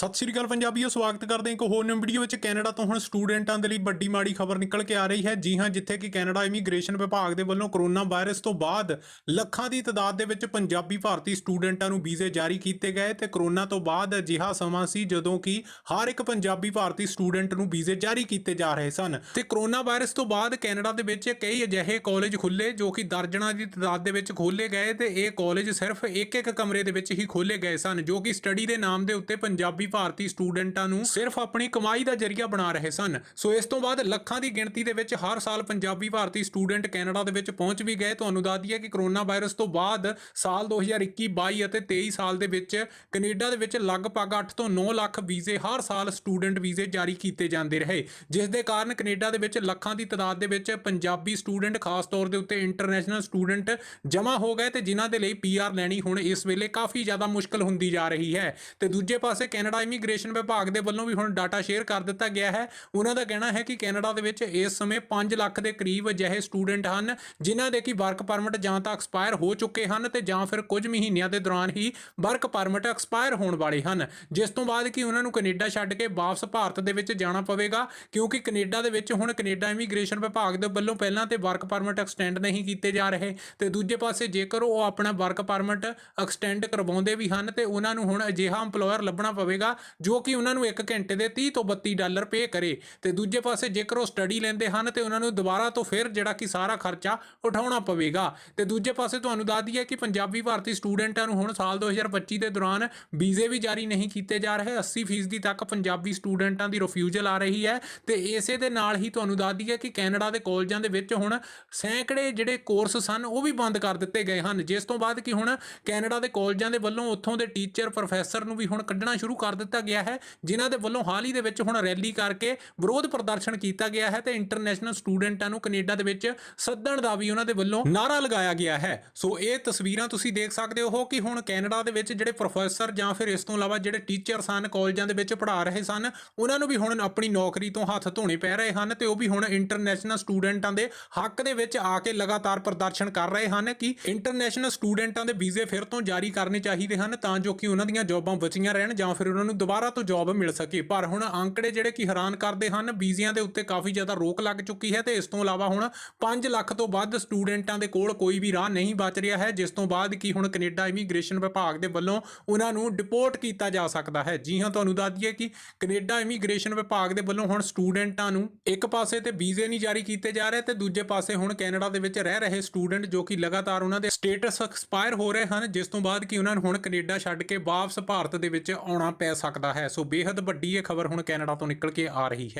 ਸਤਿ ਸ਼੍ਰੀ ਅਕਾਲ ਪੰਜਾਬੀਓ, ਸਵਾਗਤ ਕਰਦੇ ਹਾਂ ਇੱਕ ਹੋਰ ਨਿਊ ਵੀਡੀਓ ਵਿੱਚ। ਕੈਨੇਡਾ ਤੋਂ ਹੁਣ ਸਟੂਡੈਂਟਾਂ ਦੇ ਲਈ ਵੱਡੀ ਮਾੜੀ ਖਬਰ ਨਿਕਲ ਕੇ ਆ ਰਹੀ ਹੈ। ਜੀ ਹਾਂ, ਜਿੱਥੇ ਕਿ ਕੈਨੇਡਾ ਇਮੀਗ੍ਰੇਸ਼ਨ ਵਿਭਾਗ ਦੇ ਵੱਲੋਂ ਕਰੋਨਾ ਵਾਇਰਸ ਤੋਂ ਬਾਅਦ ਲੱਖਾਂ ਦੀ ਤਦਾਦ ਦੇ ਵਿੱਚ ਪੰਜਾਬੀ ਭਾਰਤੀ ਸਟੂਡੈਂਟਾਂ ਨੂੰ ਵੀਜ਼ੇ ਜਾਰੀ ਕੀਤੇ ਗਏ ਤੇ ਕਰੋਨਾ ਤੋਂ ਬਾਅਦ ਅਜਿਹਾ ਸਮਾਂ ਸੀ ਜਦੋਂ ਕਿ ਹਰ ਇੱਕ ਪੰਜਾਬੀ ਭਾਰਤੀ ਸਟੂਡੈਂਟ ਨੂੰ ਵੀਜ਼ੇ ਜਾਰੀ ਕੀਤੇ ਜਾ ਰਹੇ ਸਨ। ਤੇ ਕਰੋਨਾ ਵਾਇਰਸ ਤੋਂ ਬਾਅਦ ਕੈਨੇਡਾ ਦੇ ਵਿੱਚ ਕਈ ਅਜਿਹੇ ਕਾਲਜ ਖੁੱਲੇ ਜੋ ਕਿ ਦਰਜਨਾਂ ਦੀ ਤਦਾਦ ਦੇ ਵਿੱਚ ਖੋਲੇ ਗਏ ਤੇ ਇਹ ਕਾਲਜ ਸਿਰਫ ਇੱਕ ਇੱਕ ਕਮਰੇ ਦੇ ਵਿੱਚ ਹੀ ਖੋਲੇ ਗਏ ਸਨ, ਜੋ ਕਿ ਸਟੱਡੀ ਦੇ ਨਾਮ ਦੇ ਉੱਤੇ ਪੰਜਾਬੀ ਭਾਰਤੀ ਸਟੂਡੈਂਟਾਂ ਨੂੰ ਸਿਰਫ ਆਪਣੀ ਕਮਾਈ ਦਾ ਜ਼ਰੀਆ ਬਣਾ ਰਹੇ ਸਨ। ਸੋ ਇਸ ਤੋਂ ਬਾਅਦ ਲੱਖਾਂ ਦੀ ਗਿਣਤੀ ਦੇ ਵਿੱਚ ਹਰ ਸਾਲ ਪੰਜਾਬੀ ਭਾਰਤੀ ਸਟੂਡੈਂਟ ਕੈਨੇਡਾ ਦੇ ਵਿੱਚ ਪਹੁੰਚ ਵੀ ਗਏ। ਤੁਹਾਨੂੰ ਦੱਸ ਦਈਏ ਕਿ ਕਰੋਨਾ ਵਾਇਰਸ ਤੋਂ ਬਾਅਦ ਸਾਲ 2021 22 ਅਤੇ 23 ਸਾਲ ਦੇ ਵਿੱਚ ਕੈਨੇਡਾ ਦੇ ਵਿੱਚ ਲਗਭਗ 8 ਤੋਂ 9 ਲੱਖ ਵੀਜ਼ੇ ਹਰ ਸਾਲ ਸਟੂਡੈਂਟ ਵੀਜ਼ੇ ਜਾਰੀ ਕੀਤੇ ਜਾਂਦੇ ਰਹੇ। ਜਿਸ ਦੇ ਕਾਰਨ ਕੈਨੇਡਾ ਦੇ ਵਿੱਚ ਲੱਖਾਂ ਦੀ ਤਾਦਾਦ ਦੇ ਵਿੱਚ ਪੰਜਾਬੀ ਸਟੂਡੈਂਟ, ਖਾਸ ਤੌਰ ਦੇ ਉੱਤੇ ਇੰਟਰਨੈਸ਼ਨਲ ਸਟੂਡੈਂਟ ਜਮ੍ਹਾਂ ਹੋ ਗਏ ਤੇ ਜਿਨ੍ਹਾਂ ਦੇ ਲਈ ਪੀਆਰ ਲੈਣੀ ਹੁਣ ਇਸ ਵੇਲੇ ਕਾਫੀ ਜ਼ਿਆਦਾ ਮੁਸ਼ਕਲ ਹੁੰਦੀ ਜਾ ਰਹੀ ਹੈ। ਤੇ ਦੂਜੇ ਪਾਸੇ ਕੈਨੇਡਾ ਇਮੀਗ੍ਰੇਸ਼ਨ ਵਿਭਾਗ ਦੇ ਵੱਲੋਂ ਵੀ ਹੁਣ ਡਾਟਾ ਸ਼ੇਅਰ ਕਰ ਦਿੱਤਾ ਗਿਆ ਹੈ। ਉਹਨਾਂ ਦਾ ਕਹਿਣਾ ਹੈ ਕਿ ਕੈਨੇਡਾ ਦੇ ਵਿੱਚ ਇਸ ਸਮੇਂ 5 ਲੱਖ ਦੇ ਕਰੀਬ ਅਜਿਹੇ ਸਟੂਡੈਂਟ ਹਨ, ਜਿਨ੍ਹਾਂ ਦੇ ਕਿ ਵਰਕ ਪਰਮਿਟ ਜਾਂ ਤਾਂ ਐਕਸਪਾਇਰ ਹੋ ਚੁੱਕੇ ਹਨ ਤੇ ਜਾਂ ਫਿਰ ਕੁਝ ਮਹੀਨਿਆਂ ਦੇ ਦੌਰਾਨ ਹੀ ਵਰਕ ਪਰਮਿਟ ਐਕਸਪਾਇਰ ਹੋਣ ਵਾਲੇ ਹਨ। ਜਿਸ ਤੋਂ ਬਾਅਦ ਕਿ ਉਹਨਾਂ ਨੂੰ ਕੈਨੇਡਾ ਛੱਡ ਕੇ ਵਾਪਸ ਭਾਰਤ ਦੇ ਵਿੱਚ ਜਾਣਾ ਪਵੇਗਾ, ਕਿਉਂਕਿ ਕੈਨੇਡਾ ਦੇ ਵਿੱਚ ਹੁਣ ਕੈਨੇਡਾ ਇਮੀਗ੍ਰੇਸ਼ਨ ਵਿਭਾਗ ਦੇ ਵੱਲੋਂ ਪਹਿਲਾਂ ਤੇ ਵਰਕ ਪਰਮਿਟ ਐਕਸਟੈਂਡ ਨਹੀਂ ਕੀਤੇ ਜਾ ਰਹੇ ਤੇ ਦੂਜੇ ਪਾਸੇ ਜੇਕਰ ਉਹ ਆਪਣਾ ਵਰਕ ਪਰਮਿਟ ਐਕਸਟੈਂਡ ਕਰਵਾਉਂਦੇ ਵੀ ਹਨ ਤੇ ਉਹਨਾਂ ਨੂੰ ਹੁਣ ਅਜਿਹਾ EMPLOYER ਲੱਭਣਾ ਪਵੇਗਾ ਜੋ ਕਿ ਉਹਨਾਂ ਨੂੰ 1 ਘੰਟੇ ਦੇ 30 ਤੋਂ 32 ਡਾਲਰ ਪੇ ਕਰੇ। ਤੇ ਦੂਜੇ ਪਾਸੇ ਜੇਕਰ ਉਹ ਸਟੱਡੀ ਲੈਂਦੇ ਹਨ, ਤੇ ਉਹਨਾਂ ਨੂੰ ਦੁਬਾਰਾ ਤੋਂ ਫਿਰ ਜਿਹੜਾ ਕਿ ਸਾਰਾ ਖਰਚਾ ਉਠਾਉਣਾ ਪਵੇਗਾ। ਤੇ ਦੂਜੇ ਪਾਸੇ ਤੁਹਾਨੂੰ ਦੱਸ ਦਈਏ ਕਿ ਪੰਜਾਬੀ ਭਾਰਤੀ ਸਟੂਡੈਂਟਾਂ ਨੂੰ ਹੁਣ ਸਾਲ 2025 ਦੇ ਦੌਰਾਨ ਵੀਜ਼ੇ ਵੀ ਜਾਰੀ ਨਹੀਂ ਕੀਤੇ ਜਾ ਰਹੇ। 80% ਤੱਕ ਪੰਜਾਬੀ ਸਟੂਡੈਂਟਾਂ ਦੀ ਰਿਫਿਊਜ਼ਲ ਆ ਰਹੀ ਹੈ। ਤੇ ਇਸੇ ਦੇ ਨਾਲ ਹੀ ਤੁਹਾਨੂੰ ਦੱਸ ਦਈਏ ਕਿ ਕੈਨੇਡਾ ਦੇ ਕਾਲਜਾਂ ਦੇ ਵਿੱਚ ਹੁਣ ਸੈਂਕੜੇ ਜਿਹੜੇ ਕੋਰਸ ਸਨ, ਉਹ ਵੀ ਬੰਦ ਕਰ ਦਿੱਤੇ ਗਏ ਹਨ। ਜਿਸ ਤੋਂ ਬਾਅਦ ਕਿ ਹੁਣ ਕੈਨੇਡਾ ਦੇ ਕਾਲਜਾਂ ਦੇ ਵੱਲੋਂ ਉੱਥੋਂ ਦੇ ਟੀਚਰ, ਪ੍ਰੋਫੈਸਰ ਨੂੰ ਵੀ ਹੁਣ ਕੱਢਣਾ ਸ਼ੁਰੂ ਕਰ ਦਿੱਤਾ ਗਿਆ ਹੈ, ਜਿਨ੍ਹਾਂ ਦੇ ਵੱਲੋਂ ਹਾਲ ਹੀ ਦੇ ਵਿੱਚ ਹੁਣ ਰੈਲੀ ਕਰਕੇ ਵਿਰੋਧ ਪ੍ਰਦਰਸ਼ਨ ਕੀਤਾ ਗਿਆ ਹੈ ਤੇ ਇੰਟਰਨੈਸ਼ਨਲ ਸਟੂਡੈਂਟਾਂ ਨੂੰ ਕੈਨੇਡਾ ਦੇ ਵਿੱਚ ਸੱਦਣ ਦਾ ਵੀ ਉਹਨਾਂ ਦੇ ਵੱਲੋਂ ਨਾਰਾ ਲਗਾਇਆ ਗਿਆ ਹੈ। ਸੋ ਇਹ ਤਸਵੀਰਾਂ ਤੁਸੀਂ ਦੇਖ ਸਕਦੇ ਹੋ ਕਿ ਹੁਣ ਕੈਨੇਡਾ ਦੇ ਵਿੱਚ ਜਿਹੜੇ ਪ੍ਰੋਫੈਸਰ ਜਾਂ ਫਿਰ ਇਸ ਤੋਂ ਇਲਾਵਾ ਜਿਹੜੇ ਟੀਚਰ ਸਨ ਕਾਲਜਾਂ ਦੇ ਵਿੱਚ ਪੜ੍ਹਾ ਰਹੇ ਸਨ, ਉਹਨਾਂ ਨੂੰ ਵੀ ਹੁਣ ਆਪਣੀ ਨੌਕਰੀ ਤੋਂ ਹੱਥ ਧੋਣੇ ਪੈ ਰਹੇ ਹਨ ਤੇ ਉਹ ਵੀ ਹੁਣ ਇੰਟਰਨੈਸ਼ਨਲ ਸਟੂਡੈਂਟਾਂ ਦੇ ਹੱਕ ਦੇ ਵਿੱਚ ਆ ਕੇ ਲਗਾਤਾਰ ਪ੍ਰਦਰਸ਼ਨ ਕਰ ਰਹੇ ਹਨ ਕਿ ਇੰਟਰਨੈਸ਼ਨਲ ਸਟੂਡੈਂਟਾਂ ਦੇ ਵੀਜ਼ੇ ਫਿਰ ਤੋਂ ਜਾਰੀ ਕਰਨੇ ਚਾਹੀਦੇ ਹਨ ਤਾਂ ਜੋ ਕਿ ਉਹਨਾਂ ਦੀਆਂ ਜੌਬਾਂ ਬਚੀਆਂ ਰਹਿਣ ਜਾਂ ਫਿਰ ਉਹਨਾਂ ਨੂੰ ਦੁਬਾਰਾ ਤੋਂ ਜੌਬ ਮਿਲ ਸਕੇ। ਪਰ ਹੁਣ ਅੰਕੜੇ ਜਿਹੜੇ ਕਿ ਹੈਰਾਨ ਕਰਦੇ ਹਨ ਵੀਜ਼ਿਆਂ ਦੇ ਉੱਤੇ ਕਾਫੀ ਜ਼ਿਆਦਾ ਰੋਕ ਲੱਗ ਚੁੱਕੀ ਹੈ ਤੇ ਇਸ ਤੋਂ ਇਲਾਵਾ ਹੁਣ 5 ਲੱਖ ਤੋਂ ਵੱਧ ਸਟੂਡੈਂਟਾਂ ਦੇ ਕੋਲ ਕੋਈ ਵੀ ਰਾਹ ਨਹੀਂ ਬਚ ਰਿਹਾ ਹੈ, ਜਿਸ ਤੋਂ ਬਾਅਦ ਕਿ ਹੁਣ ਕੈਨੇਡਾ ਇਮੀਗ੍ਰੇਸ਼ਨ ਵਿਭਾਗ ਦੇ ਵੱਲੋਂ ਉਹਨਾਂ ਨੂੰ ਡਿਪੋਰਟ ਕੀਤਾ ਜਾ ਸਕਦਾ ਹੈ। ਜੀ ਹਾਂ, ਤੁਹਾਨੂੰ ਦੱਸ ਦਈਏ ਕਿ ਕੈਨੇਡਾ ਇਮੀਗ੍ਰੇਸ਼ਨ ਵਿਭਾਗ ਦੇ ਵੱਲੋਂ ਹੁਣ ਸਟੂਡੈਂਟਾਂ ਨੂੰ ਇੱਕ ਪਾਸੇ ਤੇ ਵੀਜ਼ੇ ਨਹੀਂ ਜਾਰੀ ਕੀਤੇ ਜਾ ਰਹੇ ਤੇ ਦੂਜੇ ਪਾਸੇ ਹੁਣ ਕੈਨੇਡਾ ਦੇ ਵਿੱਚ ਰਹਿ ਰਹੇ ਸਟੂਡੈਂਟ ਜੋ ਕਿ ਲਗਾਤਾਰ ਉਹਨਾਂ ਦੇ ਸਟੇਟਸ ਐਕਸਪਾਇਰ ਹੋ ਰਹੇ ਹਨ, ਜਿਸ ਤੋਂ ਬਾਅਦ ਕਿ ਉਹਨਾਂ ਨੂੰ ਹੁਣ ਕੈਨੇਡਾ ਛੱਡ ਕੇ ਵਾਪਸ ਭਾਰਤ ਦੇ ਵਿੱਚ ਆਉਣਾ ਪੈ ਪੈ ਸਕਦਾ ਹੈ। ਸੋ ਬੇहद ਵੱਡੀ ਇਹ ਖਬਰ ਹੁਣ ਕੈਨੇਡਾ ਤੋਂ ਨਿਕਲ ਕੇ ਆ ਰਹੀ ਹੈ।